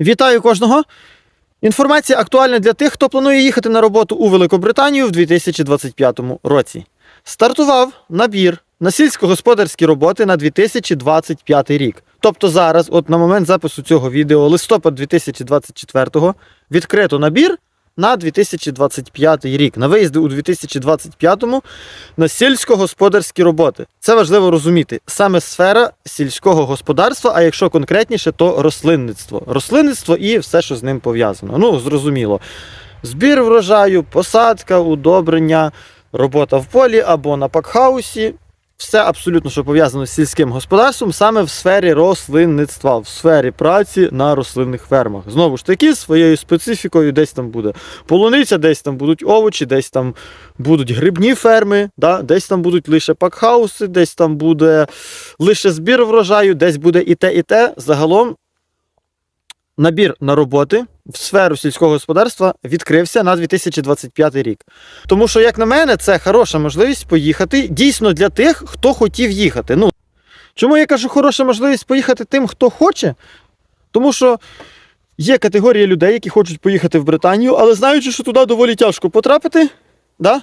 Вітаю кожного! Інформація актуальна для тих, хто планує їхати на роботу у Великобританію в 2025 році. Стартував набір на сільськогосподарські роботи на 2025 рік. Тобто зараз, от на момент запису цього відео, листопад 2024-го, відкрито набір на 2025 рік. На виїзди у 2025-му на сільськогосподарські роботи. Це важливо розуміти. Саме сфера сільського господарства, а якщо конкретніше, то рослинництво. Рослинництво і все, що з ним пов'язано. Ну, зрозуміло. Збір врожаю, посадка, удобрення, робота в полі або на пакхаусі. Все абсолютно, що пов'язано з сільським господарством, саме в сфері рослинництва, в сфері праці на рослинних фермах. Знову ж таки, своєю специфікою, десь там буде полуниця, десь там будуть овочі, десь там будуть грибні ферми, да? десь там будуть лише пакхауси, десь там буде лише збір врожаю, десь буде і те, і те. Загалом набір на роботи в сферу сільського господарства відкрився на 2025 рік. Тому що, як на мене, це хороша можливість поїхати дійсно для тих, хто хотів їхати. Ну, чому я кажу хороша можливість поїхати тим, хто хоче? Тому що є категорія людей, які хочуть поїхати в Британію, але знаючи, що туди доволі тяжко потрапити, да?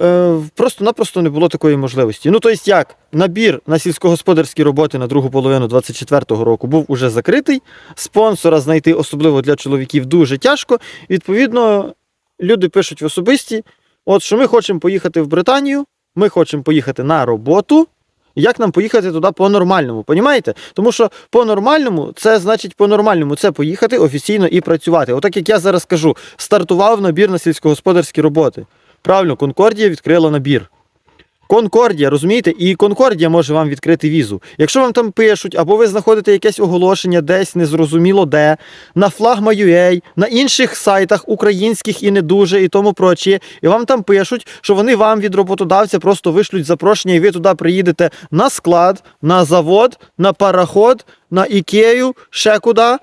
Е, просто-напросто не було такої можливості. Ну, тобто, як набір на сільськогосподарські роботи на другу половину 24-го року був уже закритий. Спонсора знайти, особливо для чоловіків, дуже тяжко. Відповідно, люди пишуть в особисті: от що ми хочемо поїхати в Британію, ми хочемо поїхати на роботу. Як нам поїхати туди по-нормальному, понімаєте? Тому що по-нормальному це значить по-нормальному це поїхати офіційно і працювати. Отак як я зараз кажу, стартував набір на сільськогосподарські роботи. Правильно, Конкордія відкрила набір. Конкордія, розумієте? І Конкордія може вам відкрити візу. Якщо вам там пишуть, або ви знаходите якесь оголошення десь незрозуміло де, на Flagma.ua, на інших сайтах українських і не дуже, і тому прочє, і вам там пишуть, що вони вам від роботодавця просто вишлють запрошення, і ви туди приїдете на склад, на завод, на пароход, на ікею, ще куди.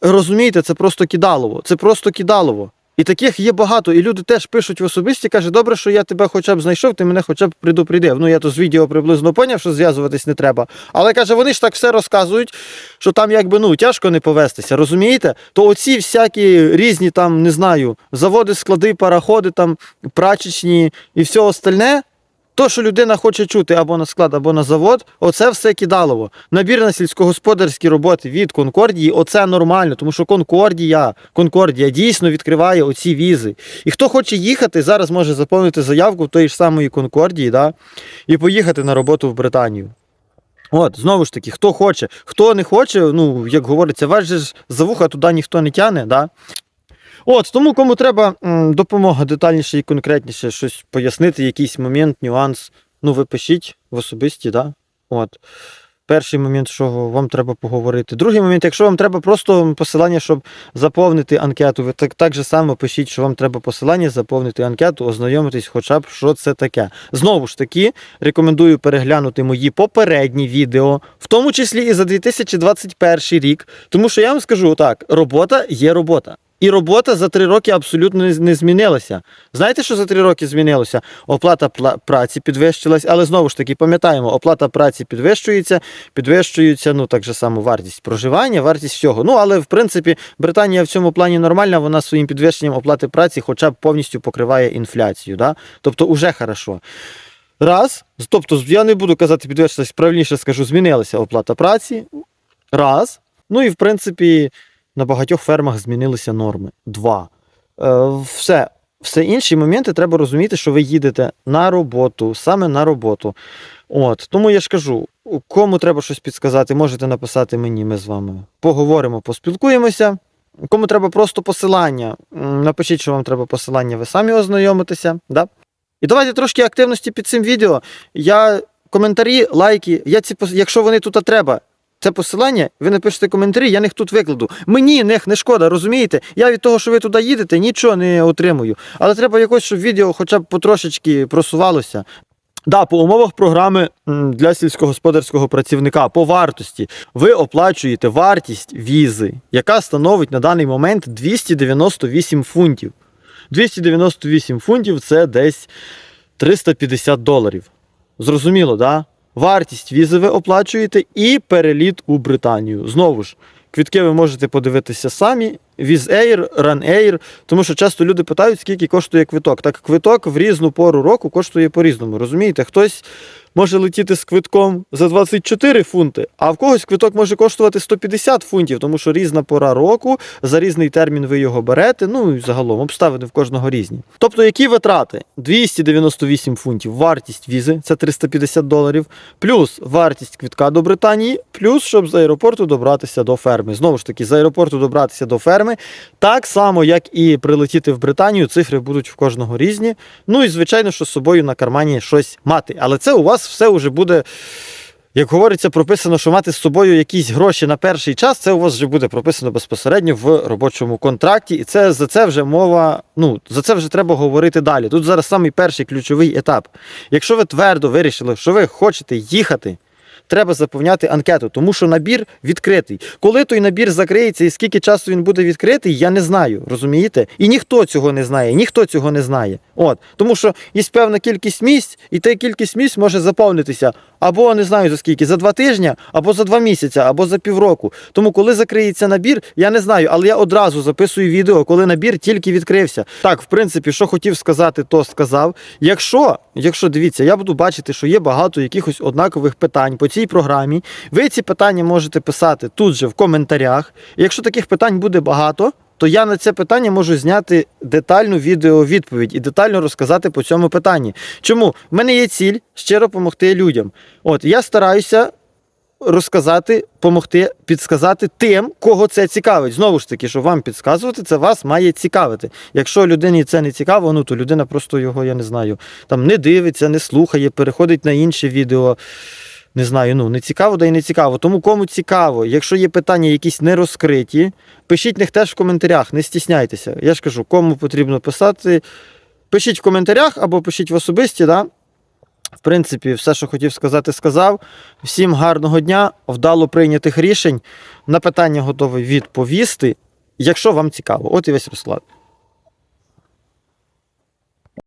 Розумієте, це просто кидалово. Це просто кидалово. І таких є багато. І люди теж пишуть в особисті, каже, добре, що я тебе хоча б знайшов, ти мене хоча б предупредив. Ну я то з відео приблизно поняв, що зв'язуватись не треба. Але каже, вони ж так все розказують, що там якби ну тяжко не повестися, розумієте? То оці всякі різні там, не знаю, заводи, склади, параходи, там прачечні і все остальне. То, що людина хоче чути або на склад, або на завод, оце все кидалово. Набір на сільськогосподарські роботи від Конкордії, оце нормально, тому що Конкордія, Конкордія дійсно відкриває оці візи. І хто хоче їхати, зараз може заповнити заявку в тої ж самої Конкордії, да, і поїхати на роботу в Британію. От, знову ж таки, хто хоче, хто не хоче, ну, як говориться, вас же за вуха туди ніхто не тяне, да? От, тому кому треба допомога детальніше і конкретніше щось пояснити, якийсь момент, нюанс, ну ви пишіть в особисті, да? От. Перший момент, що вам треба поговорити. Другий момент, якщо вам треба просто посилання, щоб заповнити анкету, ви так, так же само пишіть, що вам треба посилання, заповнити анкету, ознайомитись, хоча б що це таке. Знову ж таки, рекомендую переглянути мої попередні відео, в тому числі і за 2021 рік. Тому що я вам скажу так: робота є робота. І робота за три роки абсолютно не, змінилася. Знаєте, що за три роки змінилося? Оплата праці підвищилась, але знову ж таки пам'ятаємо, оплата праці підвищується, підвищується ну так же само вартість проживання, вартість всього. Ну але в принципі Британія в цьому плані нормальна, вона своїм підвищенням оплати праці хоча б повністю покриває інфляцію. Да? Тобто, уже хорошо. Раз, тобто я не буду казати підвищилась, правильніше скажу, змінилася оплата праці. Раз. Ну і в принципі на багатьох фермах змінилися норми. Два. Е, все. Все інші моменти треба розуміти, що ви їдете на роботу, саме на роботу. От, тому я ж кажу, кому треба щось підсказати, можете написати мені, ми з вами поговоримо, поспілкуємося. Кому треба просто посилання, напишіть, що вам треба посилання, ви самі ознайомитеся. Да? І давайте трошки активності під цим відео. Я коментарі, лайки, я ці, якщо вони тут треба, це посилання, ви напишете коментарі, я них тут викладу. Мені них не шкода, розумієте? Я від того, що ви туди їдете, нічого не отримую. Але треба якось, щоб відео хоча б потрошечки просувалося. Да, по умовах програми для сільськогосподарського працівника по вартості ви оплачуєте вартість візи, яка становить на даний момент 298 фунтів. 298 фунтів це десь 350 доларів. Зрозуміло, да? Вартість візи ви оплачуєте і переліт у Британію. Знову ж, Квітки ви можете подивитися самі. Віз Air, Run Air, тому що часто люди питають, скільки коштує квиток. Так квиток в різну пору року коштує по-різному. Розумієте, хтось може летіти з квитком за 24 фунти, а в когось квиток може коштувати 150 фунтів, тому що різна пора року, за різний термін ви його берете. Ну і загалом обставини в кожного різні. Тобто, які витрати? 298 фунтів, вартість візи це 350 доларів, плюс вартість квитка до Британії, плюс щоб з аеропорту добратися до ферми. Знову ж таки, з аеропорту добратися до ферми, так само, як і прилетіти в Британію, цифри будуть в кожного різні. Ну і звичайно, що з собою на кармані щось мати. Але це у вас все вже буде. Як говориться, прописано, що мати з собою якісь гроші на перший час, це у вас вже буде прописано безпосередньо в робочому контракті, і це за це вже мова. Ну за це вже треба говорити далі. Тут зараз самий перший ключовий етап. Якщо ви твердо вирішили, що ви хочете їхати, треба заповняти анкету, тому що набір відкритий. Коли той набір закриється і скільки часу він буде відкритий, я не знаю. Розумієте? І ніхто цього не знає, ніхто цього не знає. От тому що є певна кількість місць, і та кількість місць може заповнитися або не знаю за скільки, за два тижні, або за два місяці, або за півроку. Тому, коли закриється набір, я не знаю, але я одразу записую відео, коли набір тільки відкрився. Так, в принципі, що хотів сказати, то сказав. Якщо, якщо дивіться, я буду бачити, що є багато якихось однакових питань по цій програмі. Ви ці питання можете писати тут же в коментарях. І якщо таких питань буде багато. То я на це питання можу зняти детальну відеовідповідь і детально розказати по цьому питанні. Чому? В мене є ціль щиро допомогти людям. От я стараюся розказати, помогти, підсказати тим, кого це цікавить. Знову ж таки, що вам підсказувати, це вас має цікавити. Якщо людині це не цікаво, ну то людина просто його, я не знаю, там не дивиться, не слухає, переходить на інше відео. Не знаю, ну не цікаво, да й не цікаво. Тому кому цікаво, якщо є питання якісь не розкриті, пишіть них теж в коментарях, не стісняйтеся. Я ж кажу, кому потрібно писати. Пишіть в коментарях або пишіть в особисті, да? В принципі, все, що хотів сказати, сказав. Всім гарного дня, вдало прийнятих рішень. На питання готовий відповісти, якщо вам цікаво. От і весь розклад.